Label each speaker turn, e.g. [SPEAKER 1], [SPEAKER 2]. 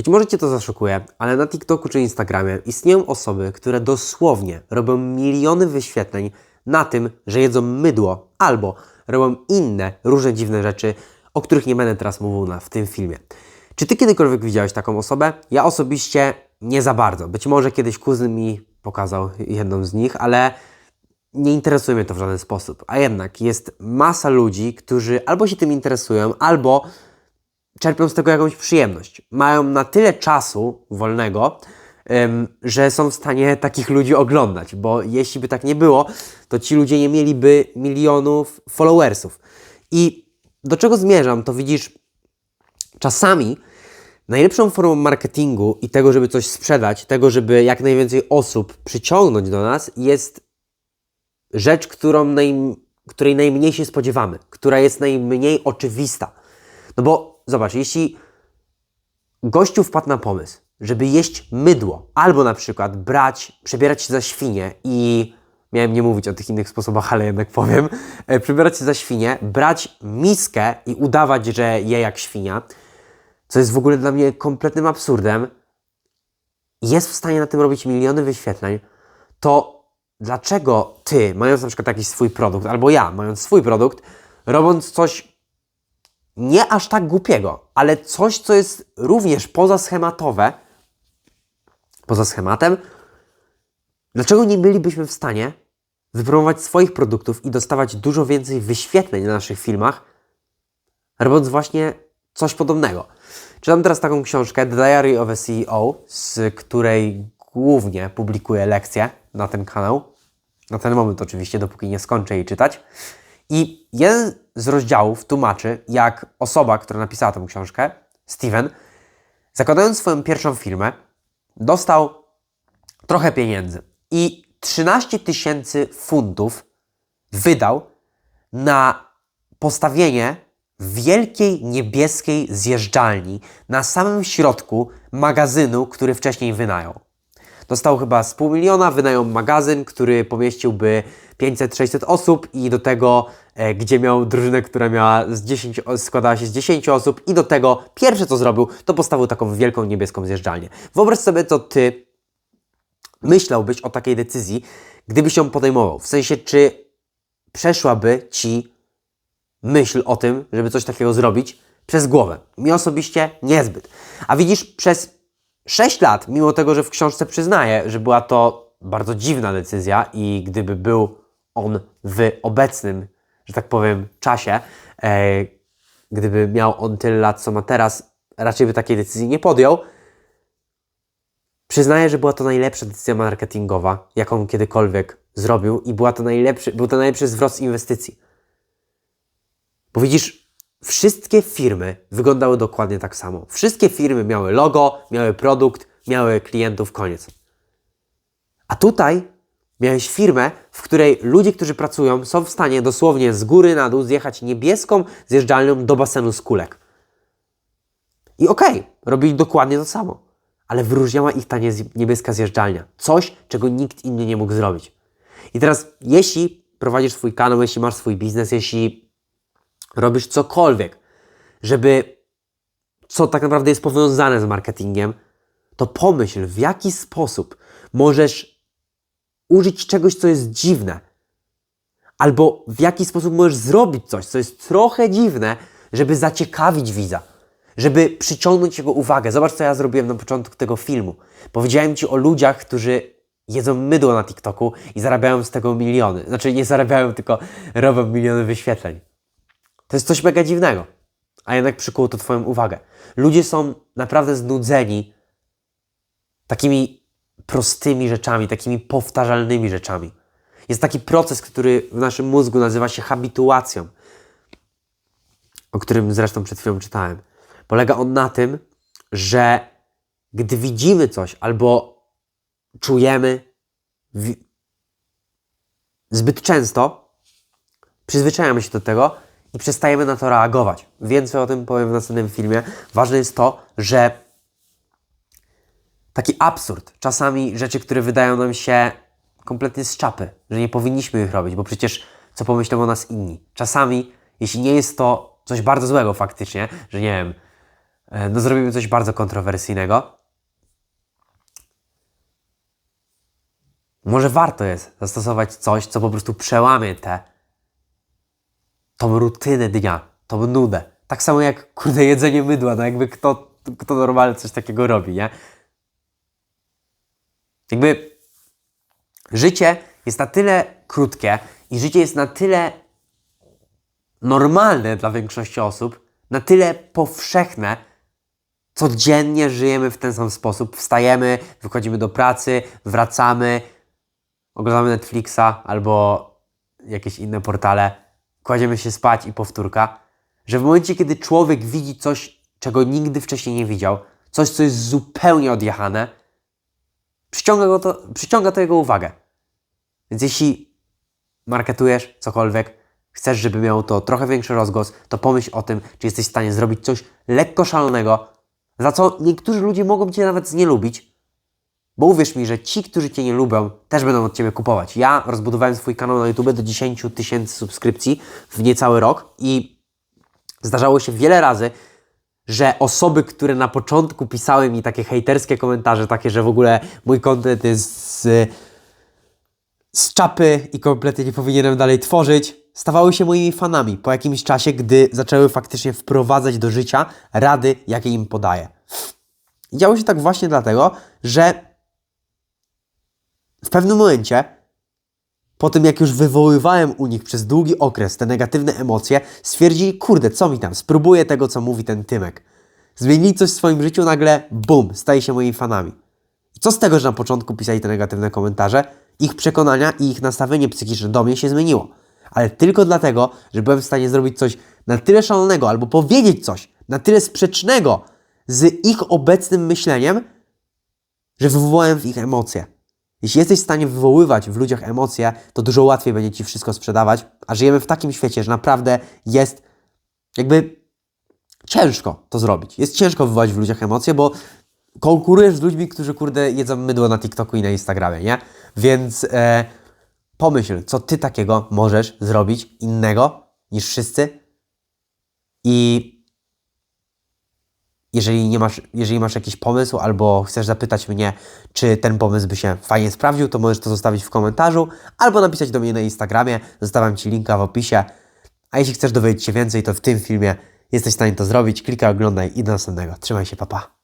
[SPEAKER 1] Być może Cię to zaszokuje, ale na TikToku czy Instagramie istnieją osoby, które dosłownie robią miliony wyświetleń na tym, że jedzą mydło albo robią inne różne dziwne rzeczy, o których nie będę teraz mówił na, w tym filmie. Czy Ty kiedykolwiek widziałeś taką osobę? Ja osobiście nie za bardzo. Być może kiedyś kuzyn mi pokazał jedną z nich, ale nie interesuje mnie to w żaden sposób. A jednak jest masa ludzi, którzy albo się tym interesują, albo czerpią z tego jakąś przyjemność. Mają na tyle czasu wolnego, że są w stanie takich ludzi oglądać, bo jeśli by tak nie było, to ci ludzie nie mieliby milionów followersów. I do czego zmierzam, to widzisz, czasami najlepszą formą marketingu i tego, żeby coś sprzedać, tego, żeby jak najwięcej osób przyciągnąć do nas, jest rzecz, którą naj, której najmniej się spodziewamy, która jest najmniej oczywista. No bo zobacz, jeśli gościu wpadł na pomysł, żeby jeść mydło, albo na przykład brać, przebierać się za świnię i miałem nie mówić o tych innych sposobach, ale jednak powiem, e, przebierać się za świnię, brać miskę i udawać, że je jak świnia, co jest w ogóle dla mnie kompletnym absurdem, jest w stanie na tym robić miliony wyświetleń, to dlaczego ty, mając na przykład jakiś swój produkt, albo ja, mając swój produkt, robiąc coś nie aż tak głupiego, ale coś, co jest również pozaschematowe, poza schematem, dlaczego nie bylibyśmy w stanie wypromować swoich produktów i dostawać dużo więcej wyświetleń na naszych filmach, robiąc właśnie coś podobnego. Czytam teraz taką książkę The Diary of a CEO, z której głównie publikuję lekcje na ten kanał. Na ten moment oczywiście, dopóki nie skończę jej czytać. I jeden z rozdziałów tłumaczy, jak osoba, która napisała tę książkę, Steven, zakładając swoją pierwszą firmę, dostał trochę pieniędzy i 13 tysięcy funtów wydał na postawienie wielkiej niebieskiej zjeżdżalni na samym środku magazynu, który wcześniej wynajął. Dostał chyba z pół miliona, wynajął magazyn, który pomieściłby 500-600 osób i do tego, e, gdzie miał drużynę, która miała z 10, o- składała się z 10 osób i do tego pierwsze co zrobił, to postawił taką wielką niebieską zjeżdżalnię. Wyobraź sobie, co ty myślałbyś o takiej decyzji, gdybyś ją podejmował. W sensie, czy przeszłaby ci myśl o tym, żeby coś takiego zrobić przez głowę. Mi osobiście niezbyt. A widzisz, przez 6 lat, mimo tego, że w książce przyznaję, że była to bardzo dziwna decyzja i gdyby był on w obecnym, że tak powiem, czasie, e, gdyby miał on tyle lat, co ma teraz, raczej by takiej decyzji nie podjął. Przyznaję, że była to najlepsza decyzja marketingowa, jaką kiedykolwiek zrobił i była to najlepszy, był to najlepszy zwrot z inwestycji. Bo widzisz, wszystkie firmy wyglądały dokładnie tak samo. Wszystkie firmy miały logo, miały produkt, miały klientów, koniec. A tutaj miałeś firmę, w której ludzie, którzy pracują, są w stanie dosłownie z góry na dół zjechać niebieską zjeżdżalnią do basenu z kulek. I okej, robili dokładnie to samo, ale wyróżniała ich ta nie- niebieska zjeżdżalnia. Coś, czego nikt inny nie mógł zrobić. I teraz, jeśli prowadzisz swój kanał, jeśli masz swój biznes, jeśli robisz cokolwiek, żeby co tak naprawdę jest powiązane z marketingiem, to pomyśl, w jaki sposób możesz użyć czegoś, co jest dziwne, albo w jaki sposób możesz zrobić coś, co jest trochę dziwne, żeby zaciekawić widza, żeby przyciągnąć jego uwagę. Zobacz, co ja zrobiłem na początku tego filmu. Powiedziałem Ci o ludziach, którzy jedzą mydło na TikToku i zarabiają z tego miliony. Znaczy, nie zarabiają, tylko robią miliony wyświetleń. To jest coś mega dziwnego, a jednak przykuło to Twoją uwagę. Ludzie są naprawdę znudzeni takimi prostymi rzeczami, takimi powtarzalnymi rzeczami. Jest taki proces, który w naszym mózgu nazywa się habituacją, o którym zresztą przed chwilą czytałem. Polega on na tym, że gdy widzimy coś albo czujemy wi- zbyt często, przyzwyczajamy się do tego i przestajemy na to reagować. Więcej o tym powiem w następnym filmie. Ważne jest to, że taki absurd, czasami rzeczy, które wydają nam się kompletnie z czapy, że nie powinniśmy ich robić, bo przecież co pomyślą o nas inni. Czasami, jeśli nie jest to coś bardzo złego faktycznie, że nie wiem, e, no zrobimy coś bardzo kontrowersyjnego. Może warto jest zastosować coś, co po prostu przełamie tę tą rutynę dnia, tą nudę. Tak samo jak, kurde, jedzenie mydła, no jakby kto, kto normalnie coś takiego robi, nie? Jakby życie jest na tyle krótkie i życie jest na tyle normalne dla większości osób, na tyle powszechne, codziennie żyjemy w ten sam sposób. Wstajemy, wychodzimy do pracy, wracamy, oglądamy Netflixa albo jakieś inne portale, kładziemy się spać i powtórka, że w momencie, kiedy człowiek widzi coś, czego nigdy wcześniej nie widział, coś, co jest zupełnie odjechane, przyciąga, go to, przyciąga to jego uwagę. Więc jeśli marketujesz cokolwiek, chcesz, żeby miało to trochę większy rozgłos, to pomyśl o tym, czy jesteś w stanie zrobić coś lekko szalonego, za co niektórzy ludzie mogą Cię nawet nie lubić, bo uwierz mi, że ci, którzy Cię nie lubią, też będą od Ciebie kupować. Ja rozbudowałem swój kanał na YouTube do 10 tysięcy subskrypcji w niecały rok i zdarzało się wiele razy, że osoby, które na początku pisały mi takie hejterskie komentarze, takie, że w ogóle mój content jest z, z czapy i kompletnie nie powinienem dalej tworzyć, stawały się moimi fanami po jakimś czasie, gdy zaczęły faktycznie wprowadzać do życia rady, jakie im podaję. Działo się tak właśnie dlatego, że w pewnym momencie, po tym jak już wywoływałem u nich przez długi okres te negatywne emocje, stwierdzili, kurde, co mi tam, spróbuję tego, co mówi ten Tymek. Zmienili coś w swoim życiu, nagle bum, staje się moimi fanami. Co z tego, że na początku pisali te negatywne komentarze? Ich przekonania i ich nastawienie psychiczne do mnie się zmieniło. Ale tylko dlatego, że byłem w stanie zrobić coś na tyle szalonego albo powiedzieć coś na tyle sprzecznego z ich obecnym myśleniem, że wywołałem w ich emocje. Jeśli jesteś w stanie wywoływać w ludziach emocje, to dużo łatwiej będzie ci wszystko sprzedawać, a żyjemy w takim świecie, że naprawdę jest jakby ciężko to zrobić. Jest ciężko wywołać w ludziach emocje, bo konkurujesz z ludźmi, którzy kurde jedzą mydło na TikToku i na Instagramie, nie? Więc e, pomyśl, co ty takiego możesz zrobić innego niż wszyscy i jeżeli, nie masz, jeżeli masz jakiś pomysł albo chcesz zapytać mnie, czy ten pomysł by się fajnie sprawdził, to możesz to zostawić w komentarzu albo napisać do mnie na Instagramie. Zostawiam Ci linka w opisie. A jeśli chcesz dowiedzieć się więcej, to w tym filmie jesteś w stanie to zrobić. Klikaj, oglądaj i do następnego. Trzymaj się, papa.